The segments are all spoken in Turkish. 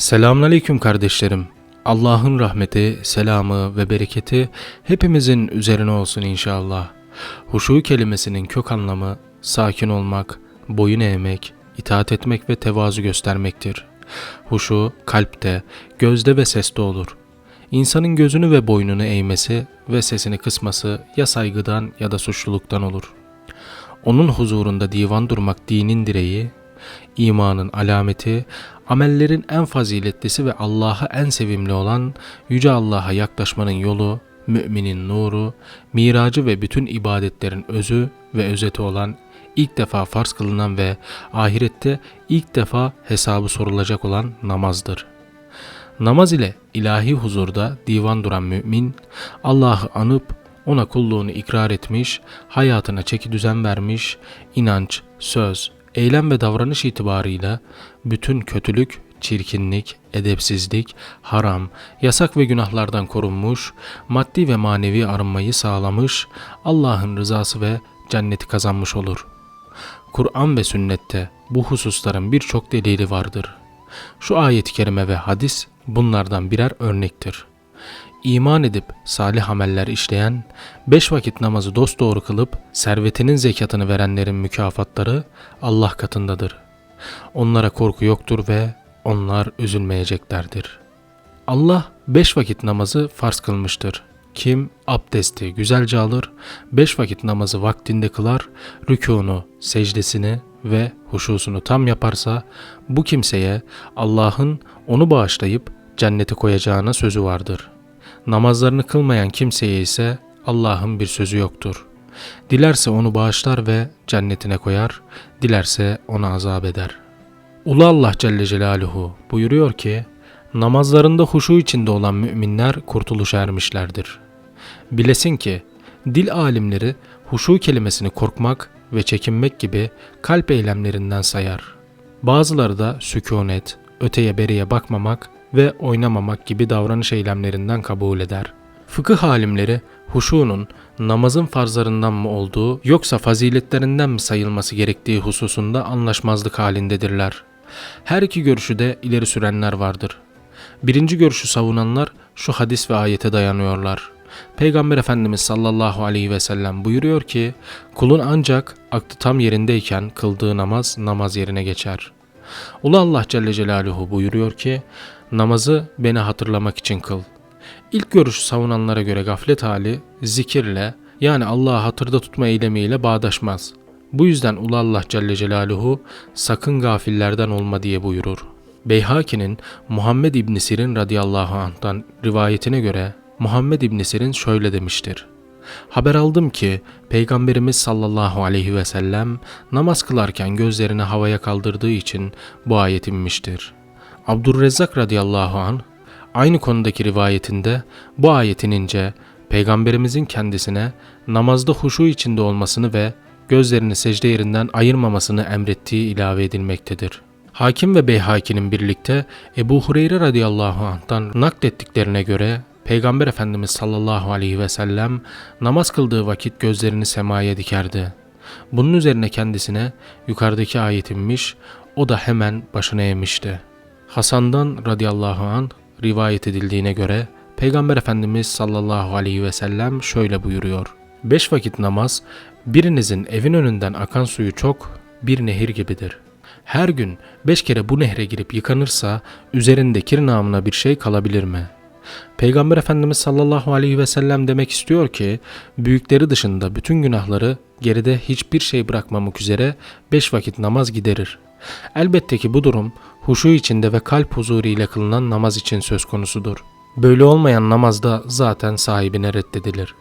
Selamünaleyküm kardeşlerim. Allah'ın rahmeti, selamı ve bereketi hepimizin üzerine olsun inşallah. Huşu kelimesinin kök anlamı sakin olmak, boyun eğmek, itaat etmek ve tevazu göstermektir. Huşu kalpte, gözde ve seste olur. İnsanın gözünü ve boynunu eğmesi ve sesini kısması ya saygıdan ya da suçluluktan olur. Onun huzurunda divan durmak dinin direği, imanın alameti, amellerin en faziletlisi ve Allah'a en sevimli olan Yüce Allah'a yaklaşmanın yolu, müminin nuru, miracı ve bütün ibadetlerin özü ve özeti olan ilk defa farz kılınan ve ahirette ilk defa hesabı sorulacak olan namazdır. Namaz ile ilahi huzurda divan duran mümin, Allah'ı anıp ona kulluğunu ikrar etmiş, hayatına çeki düzen vermiş, inanç, söz, eylem ve davranış itibarıyla bütün kötülük, çirkinlik, edepsizlik, haram, yasak ve günahlardan korunmuş, maddi ve manevi arınmayı sağlamış, Allah'ın rızası ve cenneti kazanmış olur. Kur'an ve sünnette bu hususların birçok delili vardır. Şu ayet-i kerime ve hadis bunlardan birer örnektir. İman edip salih ameller işleyen, beş vakit namazı dosdoğru kılıp servetinin zekatını verenlerin mükafatları Allah katındadır. Onlara korku yoktur ve onlar üzülmeyeceklerdir. Allah beş vakit namazı farz kılmıştır. Kim abdesti güzelce alır, beş vakit namazı vaktinde kılar, rükûnu, secdesini ve huşusunu tam yaparsa, bu kimseye Allah'ın onu bağışlayıp cennete koyacağına sözü vardır.'' Namazlarını kılmayan kimseye ise Allah'ın bir sözü yoktur. Dilerse onu bağışlar ve cennetine koyar, dilerse onu azap eder. Ulu Allah Celle Celaluhu buyuruyor ki, namazlarında huşu içinde olan müminler kurtuluşa ermişlerdir. Bilesin ki, dil alimleri huşu kelimesini korkmak ve çekinmek gibi kalp eylemlerinden sayar. Bazıları da sükunet, öteye beriye bakmamak ve oynamamak gibi davranış eylemlerinden kabul eder. Fıkıh halimleri huşunun namazın farzlarından mı olduğu yoksa faziletlerinden mi sayılması gerektiği hususunda anlaşmazlık halindedirler. Her iki görüşü de ileri sürenler vardır. Birinci görüşü savunanlar şu hadis ve ayete dayanıyorlar. Peygamber Efendimiz sallallahu aleyhi ve sellem buyuruyor ki, kulun ancak aklı tam yerindeyken kıldığı namaz namaz yerine geçer. Ulu Allah Celle Celaluhu buyuruyor ki, Namazı beni hatırlamak için kıl. İlk görüşü savunanlara göre gaflet hali zikirle yani Allah'ı hatırda tutma eylemiyle bağdaşmaz. Bu yüzden Ulu Allah Celle Celaluhu sakın gafillerden olma diye buyurur. Beyhaki'nin Muhammed İbn Sirin radıyallahu anh'tan rivayetine göre Muhammed İbn Sirin şöyle demiştir. Haber aldım ki Peygamberimiz sallallahu aleyhi ve sellem namaz kılarken gözlerini havaya kaldırdığı için bu ayet inmiştir.'' Abdurrezzak radıyallahu an aynı konudaki rivayetinde bu ayetin ince peygamberimizin kendisine namazda huşu içinde olmasını ve gözlerini secde yerinden ayırmamasını emrettiği ilave edilmektedir. Hakim ve Beyhaki'nin birlikte Ebu Hureyre radıyallahu anh'tan naklettiklerine göre Peygamber Efendimiz sallallahu aleyhi ve sellem namaz kıldığı vakit gözlerini semaya dikerdi. Bunun üzerine kendisine yukarıdaki ayet inmiş, o da hemen başına eğmişti.'' Hasan'dan radıyallahu an rivayet edildiğine göre Peygamber Efendimiz sallallahu aleyhi ve sellem şöyle buyuruyor. Beş vakit namaz birinizin evin önünden akan suyu çok bir nehir gibidir. Her gün beş kere bu nehre girip yıkanırsa üzerinde kir namına bir şey kalabilir mi? Peygamber Efendimiz sallallahu aleyhi ve sellem demek istiyor ki büyükleri dışında bütün günahları geride hiçbir şey bırakmamak üzere beş vakit namaz giderir. Elbette ki bu durum huşu içinde ve kalp huzuru kılınan namaz için söz konusudur. Böyle olmayan namaz da zaten sahibine reddedilir.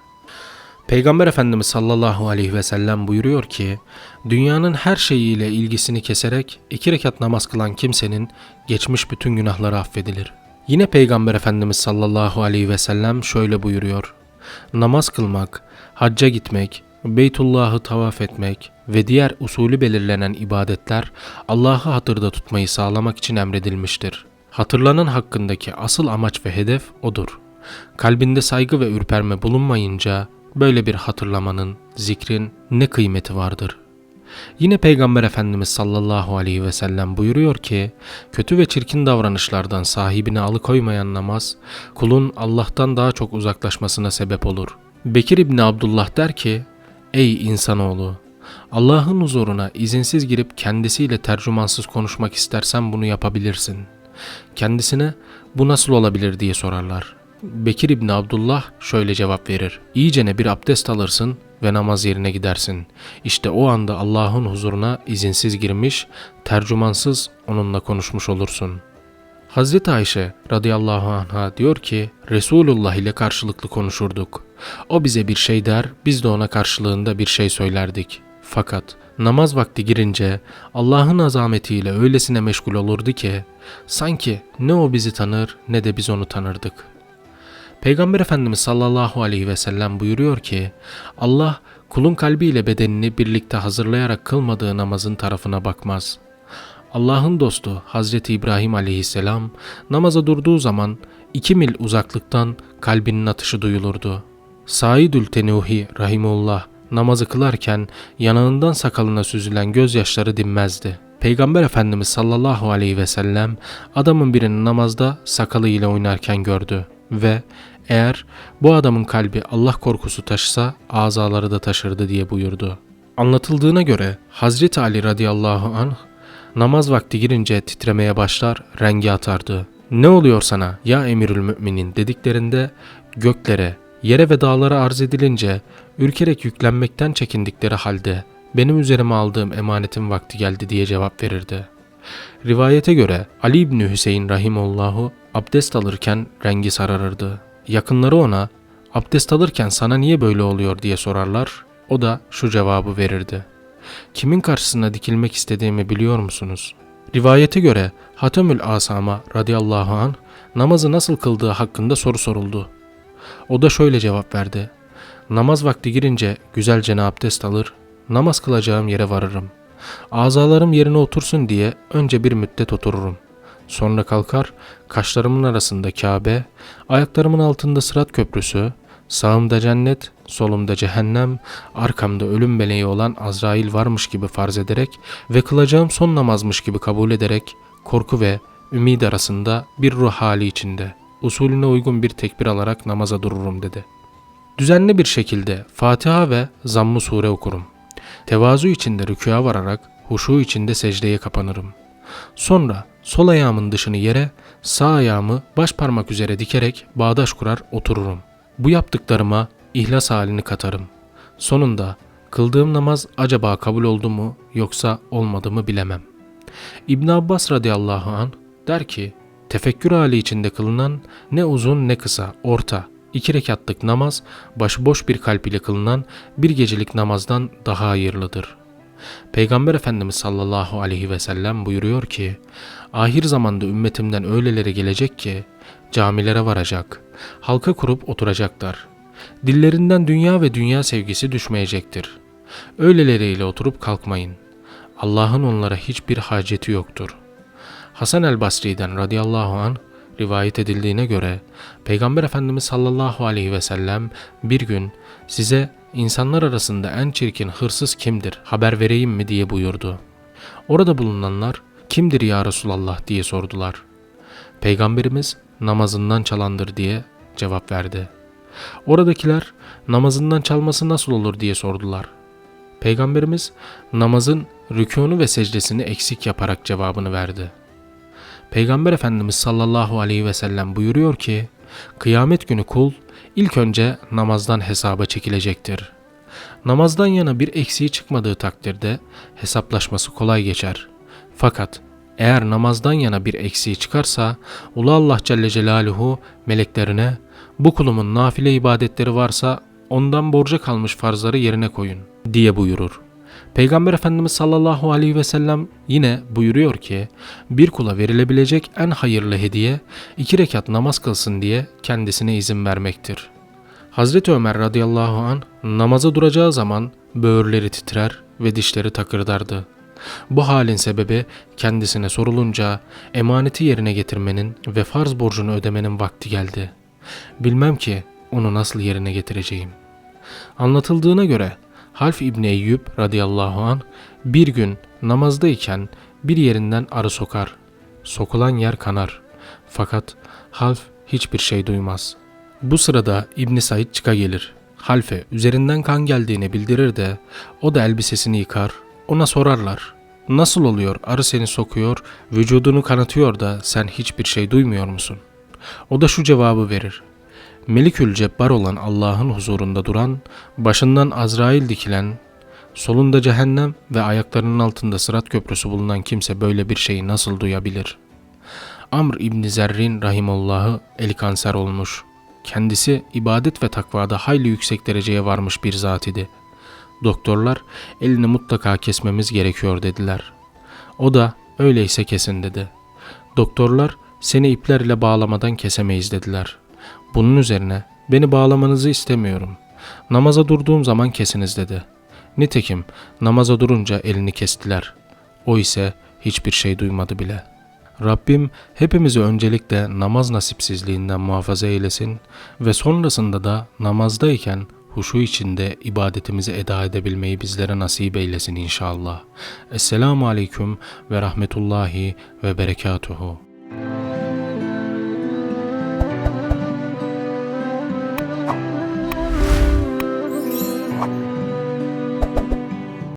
Peygamber Efendimiz sallallahu aleyhi ve sellem buyuruyor ki, dünyanın her şeyiyle ilgisini keserek iki rekat namaz kılan kimsenin geçmiş bütün günahları affedilir. Yine Peygamber Efendimiz sallallahu aleyhi ve sellem şöyle buyuruyor. Namaz kılmak, hacca gitmek, Beytullah'ı tavaf etmek ve diğer usulü belirlenen ibadetler Allah'ı hatırda tutmayı sağlamak için emredilmiştir. Hatırlanan hakkındaki asıl amaç ve hedef odur. Kalbinde saygı ve ürperme bulunmayınca böyle bir hatırlamanın, zikrin ne kıymeti vardır? Yine Peygamber Efendimiz sallallahu aleyhi ve sellem buyuruyor ki, kötü ve çirkin davranışlardan sahibini alıkoymayan namaz, kulun Allah'tan daha çok uzaklaşmasına sebep olur. Bekir İbni Abdullah der ki, Ey insanoğlu! Allah'ın huzuruna izinsiz girip kendisiyle tercümansız konuşmak istersen bunu yapabilirsin. Kendisine bu nasıl olabilir diye sorarlar. Bekir İbni Abdullah şöyle cevap verir. İyicene bir abdest alırsın ve namaz yerine gidersin. İşte o anda Allah'ın huzuruna izinsiz girmiş, tercümansız onunla konuşmuş olursun. Hazreti Ayşe radıyallahu anha diyor ki Resulullah ile karşılıklı konuşurduk. O bize bir şey der, biz de ona karşılığında bir şey söylerdik. Fakat namaz vakti girince Allah'ın azametiyle öylesine meşgul olurdu ki sanki ne o bizi tanır ne de biz onu tanırdık. Peygamber Efendimiz sallallahu aleyhi ve sellem buyuruyor ki Allah kulun kalbiyle bedenini birlikte hazırlayarak kılmadığı namazın tarafına bakmaz. Allah'ın dostu Hazreti İbrahim aleyhisselam namaza durduğu zaman iki mil uzaklıktan kalbinin atışı duyulurdu. Saidül Tenuhi rahimullah namazı kılarken yanağından sakalına süzülen gözyaşları dinmezdi. Peygamber Efendimiz sallallahu aleyhi ve sellem adamın birini namazda sakalıyla oynarken gördü ve eğer bu adamın kalbi Allah korkusu taşısa azaları da taşırdı diye buyurdu. Anlatıldığına göre Hazreti Ali radıyallahu anh namaz vakti girince titremeye başlar, rengi atardı. Ne oluyor sana ya emirül müminin dediklerinde göklere, yere ve dağlara arz edilince ürkerek yüklenmekten çekindikleri halde benim üzerime aldığım emanetin vakti geldi diye cevap verirdi. Rivayete göre Ali İbni Hüseyin Rahimullahu abdest alırken rengi sararırdı. Yakınları ona abdest alırken sana niye böyle oluyor diye sorarlar. O da şu cevabı verirdi. Kimin karşısına dikilmek istediğimi biliyor musunuz? Rivayete göre Hatemül Asama radıyallahu an namazı nasıl kıldığı hakkında soru soruldu. O da şöyle cevap verdi. Namaz vakti girince güzelce abdest alır, namaz kılacağım yere varırım. Azalarım yerine otursun diye önce bir müddet otururum. Sonra kalkar, kaşlarımın arasında Kabe, ayaklarımın altında Sırat Köprüsü, sağımda cennet, solumda cehennem, arkamda ölüm meleği olan Azrail varmış gibi farz ederek ve kılacağım son namazmış gibi kabul ederek korku ve ümid arasında bir ruh hali içinde usulüne uygun bir tekbir alarak namaza dururum dedi. Düzenli bir şekilde Fatiha ve Zamm-ı Sure okurum. Tevazu içinde rükûa vararak huşu içinde secdeye kapanırım. Sonra sol ayağımın dışını yere, sağ ayağımı baş parmak üzere dikerek bağdaş kurar otururum. Bu yaptıklarıma ihlas halini katarım. Sonunda kıldığım namaz acaba kabul oldu mu yoksa olmadı mı bilemem. İbn Abbas radıyallahu an der ki, tefekkür hali içinde kılınan ne uzun ne kısa, orta, iki rekatlık namaz başıboş bir kalp ile kılınan bir gecelik namazdan daha hayırlıdır. Peygamber Efendimiz sallallahu aleyhi ve sellem buyuruyor ki, ahir zamanda ümmetimden öyleleri gelecek ki, camilere varacak, halka kurup oturacaklar. Dillerinden dünya ve dünya sevgisi düşmeyecektir. Öyleleriyle oturup kalkmayın. Allah'ın onlara hiçbir haceti yoktur. Hasan el Basri'den radıyallahu an rivayet edildiğine göre Peygamber Efendimiz sallallahu aleyhi ve sellem bir gün size insanlar arasında en çirkin hırsız kimdir haber vereyim mi diye buyurdu. Orada bulunanlar kimdir ya Resulallah diye sordular. Peygamberimiz namazından çalandır diye cevap verdi. Oradakiler namazından çalması nasıl olur diye sordular. Peygamberimiz namazın rükûnu ve secdesini eksik yaparak cevabını verdi. Peygamber Efendimiz sallallahu aleyhi ve sellem buyuruyor ki, kıyamet günü kul ilk önce namazdan hesaba çekilecektir. Namazdan yana bir eksiği çıkmadığı takdirde hesaplaşması kolay geçer. Fakat eğer namazdan yana bir eksiği çıkarsa Ulu Allah Celle Celaluhu meleklerine bu kulumun nafile ibadetleri varsa ondan borca kalmış farzları yerine koyun diye buyurur. Peygamber Efendimiz sallallahu aleyhi ve sellem yine buyuruyor ki bir kula verilebilecek en hayırlı hediye iki rekat namaz kılsın diye kendisine izin vermektir. Hazreti Ömer radıyallahu an namaza duracağı zaman böğürleri titrer ve dişleri takırdardı. Bu halin sebebi kendisine sorulunca emaneti yerine getirmenin ve farz borcunu ödemenin vakti geldi. Bilmem ki onu nasıl yerine getireceğim. Anlatıldığına göre Half İbni Eyyub radıyallahu an bir gün namazdayken bir yerinden arı sokar. Sokulan yer kanar. Fakat Half hiçbir şey duymaz. Bu sırada İbni Said çıka gelir. Halfe üzerinden kan geldiğini bildirir de o da elbisesini yıkar. Ona sorarlar. Nasıl oluyor arı seni sokuyor, vücudunu kanatıyor da sen hiçbir şey duymuyor musun? O da şu cevabı verir. Melikül Cebbar olan Allah'ın huzurunda duran, başından Azrail dikilen, solunda cehennem ve ayaklarının altında sırat köprüsü bulunan kimse böyle bir şeyi nasıl duyabilir? Amr İbni Zerrin rahimullahı eli kanser olmuş. Kendisi ibadet ve takvada hayli yüksek dereceye varmış bir zat idi. Doktorlar elini mutlaka kesmemiz gerekiyor dediler. O da öyleyse kesin dedi. Doktorlar seni iplerle bağlamadan kesemeyiz dediler. Bunun üzerine beni bağlamanızı istemiyorum. Namaza durduğum zaman kesiniz dedi. Nitekim namaza durunca elini kestiler. O ise hiçbir şey duymadı bile. Rabbim hepimizi öncelikle namaz nasipsizliğinden muhafaza eylesin ve sonrasında da namazdayken huşu içinde ibadetimizi eda edebilmeyi bizlere nasip eylesin inşallah. Esselamu Aleyküm ve Rahmetullahi ve Berekatuhu.